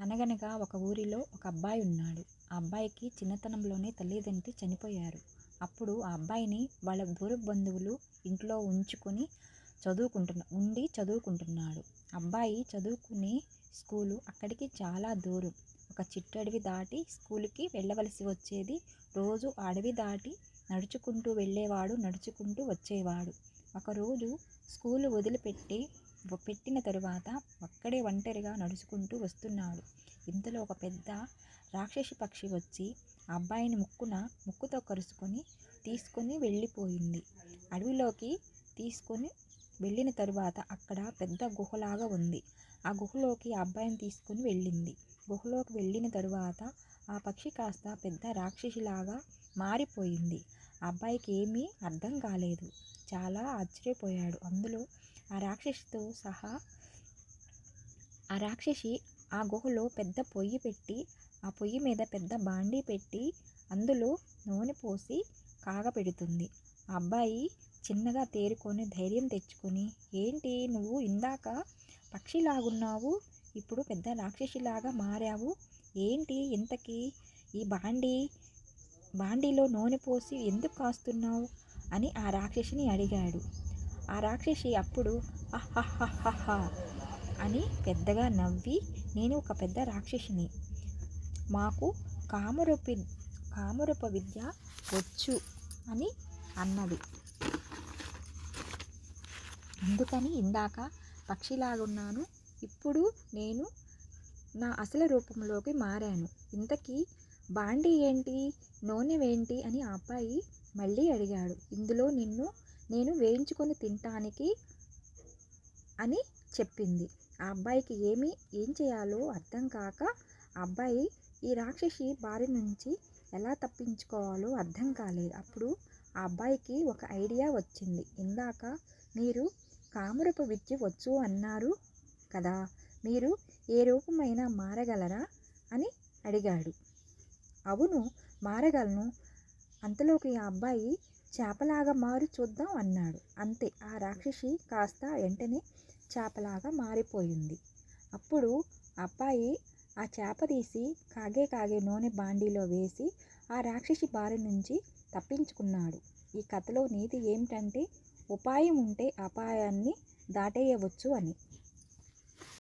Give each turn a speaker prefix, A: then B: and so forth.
A: అనగనగా ఒక ఊరిలో ఒక అబ్బాయి ఉన్నాడు. ఆ అబ్బాయికి చిన్నతనంలోనే తల్లిదండ్రి చనిపోయారు. అప్పుడు ఆ అబ్బాయిని వాళ్ళ దూర బంధువులు ఇంట్లో ఉంచుకొని చదువుకుంటున్న ఉండి చదువుకుంటున్నాడు. అబ్బాయి చదువుకునే స్కూలు అక్కడికి చాలా దూరం. ఒక చిట్టడవి దాటి స్కూల్కి వెళ్ళవలసి వచ్చేది రోజు అడవి దాటి నడుచుకుంటూ వెళ్ళేవాడు నడుచుకుంటూ వచ్చేవాడు. ఒకరోజు స్కూలు వదిలిపెట్టి పెట్టిన తరువాత అక్కడే ఒంటరిగా నడుచుకుంటూ వస్తున్నాడు. ఇంతలో ఒక పెద్ద రాక్షసి పక్షి వచ్చి ఆ అబ్బాయిని ముక్కున ముక్కుతో కరుసుకొని తీసుకొని వెళ్ళిపోయింది. అడవిలోకి తీసుకొని వెళ్ళిన తరువాత అక్కడ పెద్ద గుహలాగా ఉంది. ఆ గుహలోకి ఆ అబ్బాయిని తీసుకొని వెళ్ళింది. గుహలోకి వెళ్ళిన తరువాత ఆ పక్షి కాస్త పెద్ద రాక్షసిలాగా మారిపోయింది. అబ్బాయికి ఏమీ అర్థం కాలేదు. చాలా ఆశ్చర్యపోయాడు. అందులో ఆ రాక్షసితో సహా ఆ రాక్షసి ఆ గుహలో పెద్ద పొయ్యి పెట్టి ఆ పొయ్యి మీద పెద్ద బాండీ పెట్టి అందులో నూనె పోసి కాగపెడుతుంది. ఆ అబ్బాయి చిన్నగా తేరుకొని ధైర్యం తెచ్చుకొని ఏంటి నువ్వు ఇందాక పక్షిలాగున్నావు ఇప్పుడు పెద్ద రాక్షసిలాగా మారావు? ఏంటి ఇంతకీ ఈ బాండీ బాండీలో నూనె పోసి ఎందుకు కాస్తున్నావు? అని ఆ రాక్షసిని అడిగాడు. ఆ రాక్షసి అప్పుడు అహహహహ అని పెద్దగా నవ్వి నేను ఒక పెద్ద రాక్షసిని. మాకు కామరూపి కామరూప విద్య వచ్చు అని అన్నది. అందుకని ఇందాక పక్షిలాగున్నాను ఇప్పుడు నేను నా అసలు రూపంలోకి మారాను. ఇంతకీ బాండీ ఏంటి నూనె ఏంటి అని ఆ అబ్బాయి మళ్ళీ అడిగాడు. ఇందులో నిన్ను నేను వేయించుకొని తినటానికి అని చెప్పింది. ఆ అబ్బాయికి ఏమి ఏం చేయాలో అర్థం కాక అబ్బాయి ఈ రాక్షసి బారి నుంచి ఎలా తప్పించుకోవాలో అర్థం కాలేదు. అప్పుడు ఆ అబ్బాయికి ఒక ఐడియా వచ్చింది. ఇందాక మీరు కామరూప విద్య వచ్చు అన్నారు కదా మీరు ఏ రూపమైనా మారగలరా అని అడిగాడు. అవును మారగలను. అంతలోకి ఆ అబ్బాయి చేపలాగా మారు చూద్దాం అన్నాడు. అంతే ఆ రాక్షసి కాస్త వెంటనే చేపలాగా మారిపోయింది. అప్పుడు అబ్బాయి ఆ చేప తీసి కాగే కాగే నూనె బాండీలో వేసి ఆ రాక్షసి బారి నుంచి తప్పించుకున్నాడు. ఈ కథలో నీతి ఏమిటంటే ఉపాయం ఉంటే అపాయాన్ని దాటేయవచ్చు అని.